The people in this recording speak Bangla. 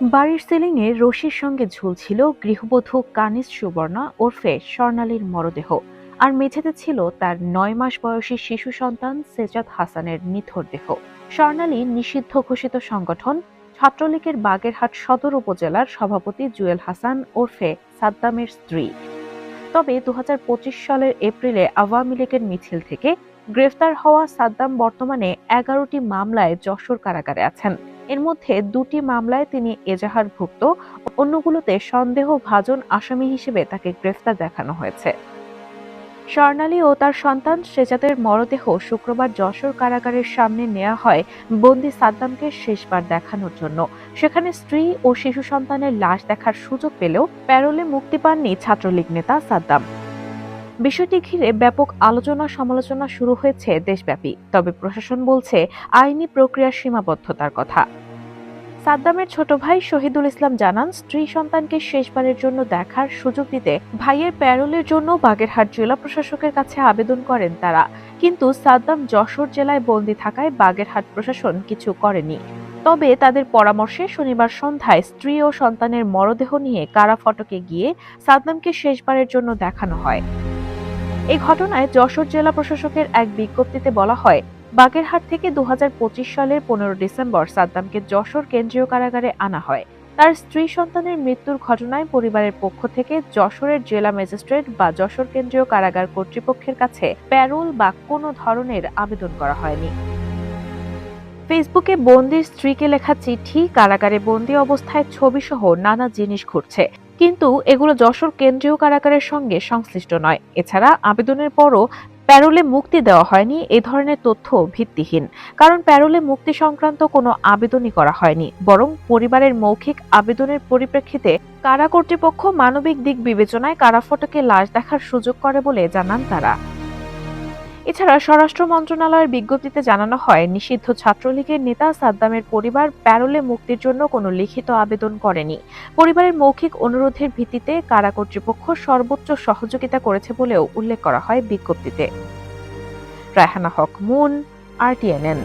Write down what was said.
বাড়ির সিলিংয়ে রশির সঙ্গে ঝুলছিল গৃহবধূ কানিস সুবর্ণা ওরফে স্বর্ণালীর মরদেহ। আর মেঝেতে ছিল তার নয় মাস বয়সী শিশু সন্তান সেজাদ হাসানের নিথর দেহ। স্বর্ণালী নিষিদ্ধ ঘোষিত সংগঠন ছাত্রলীগের বাগেরহাট সদর উপজেলার সভাপতি জুয়েল হাসান ওরফে সাদ্দামের স্ত্রী। তবে দু হাজার পঁচিশ সালের এপ্রিলে আওয়ামী লীগের মিছিল থেকে গ্রেফতার হওয়া সাদ্দাম বর্তমানে এগারোটি মামলায় যশোর কারাগারে আছেন। এর মধ্যে দুটি মামলায় তিনি এজাহারভুক্ত অন্যগুলোতে সন্দেহভাজন আসামি হিসেবে তাকে গ্রেফতার দেখানো হয়েছে। স্বর্ণালী ও তার সন্তান সেজাদের মরদেহ শুক্রবার যশোর কারাগারের সামনে নেওয়া হয় বন্দি সাদ্দামকে শেষবার দেখানোর জন্য। সেখানে স্ত্রী ও শিশু সন্তানের লাশ দেখার সুযোগ পেলেও প্যারোলে মুক্তি পাননি ছাত্রলীগ নেতা সাদ্দাম। বিষয়টি ঘিরে ব্যাপক আলোচনা সমালোচনা শুরু হয়েছে দেশব্যাপী, তবে প্রশাসন বলছে আইনি প্রক্রিয়ার সীমাবদ্ধতার কথা। সাদ্দামের ছোট ভাই শহীদুল ইসলাম জানান, স্ত্রী সন্তানকে শেষবারের জন্য দেখার সুযোগ দিতে ভাইয়ের প্যারোলের জন্য বাগেরহাট জেলা প্রশাসকের কাছে আবেদন করেন তারা। কিন্তু সাদ্দাম যশোর জেলায় বন্দী থাকায় বাগেরহাট প্রশাসন কিছু করেনি। তবে তাদের পরামর্শে শনিবার সন্ধ্যায় স্ত্রী ও সন্তানের মরদেহ নিয়ে কারা ফটকে গিয়ে সাদ্দামকে শেষবারের জন্য দেখানো হয়। এই ঘটনায় যশোর জেলা প্রশাসকের এক বিজ্ঞপ্তিতে বলা হয়, বাগেরহাট থেকে দু হাজার পঁচিশ সালের পনেরো ডিসেম্বর সাদ্দামকে যশোর কেন্দ্রীয় কারাগারে আনা হয়। তার স্ত্রী সন্তানের মৃত্যুর ঘটনায় পরিবারের পক্ষ থেকে যশোরের জেলা ম্যাজিস্ট্রেট বা যশোর কেন্দ্রীয় কারাগার কর্তৃপক্ষের কাছে প্যারোল বা কোনো ধরনের আবেদন করা হয়নি। ফেসবুকে বন্দির স্ত্রীকে লেখা চিঠি, কারাগারে বন্দি অবস্থায় ছবিসহ নানা জিনিস ঘুরছে। কিন্তু এগুলো যশোর কেন্দ্রীয় কারাগারের সঙ্গে সংশ্লিষ্ট নয়। এছাড়া আবেদনের পরও প্যারোলে মুক্তি দেওয়া হয়নি, এ ধরনের তথ্য ভিত্তিহীন। কারণ প্যারোলে মুক্তি সংক্রান্ত কোনো আবেদনই করা হয়নি, বরং পরিবারের মৌখিক আবেদনের পরিপ্রেক্ষিতে কারা কর্তৃপক্ষ মানবিক দিক বিবেচনায় কারা ফটকে লাশ দেখার সুযোগ করে বলে জানান তারা। এছাড়া স্বরাষ্ট্র মন্ত্রণালয়ের বিজ্ঞপ্তিতে জানানো হয়, নিষিদ্ধ ছাত্রলীগের নেতা সাদ্দামের পরিবার প্যারোলে মুক্তির জন্য কোনো লিখিত আবেদন করেনি। পরিবারের মৌখিক অনুরোধের ভিত্তিতে কারা কর্তৃপক্ষ সর্বোচ্চ সহযোগিতা করেছে বলেও উল্লেখ করা হয় বিজ্ঞপ্তিতে। রায়হানা হক, মুন, আরটিএনএন।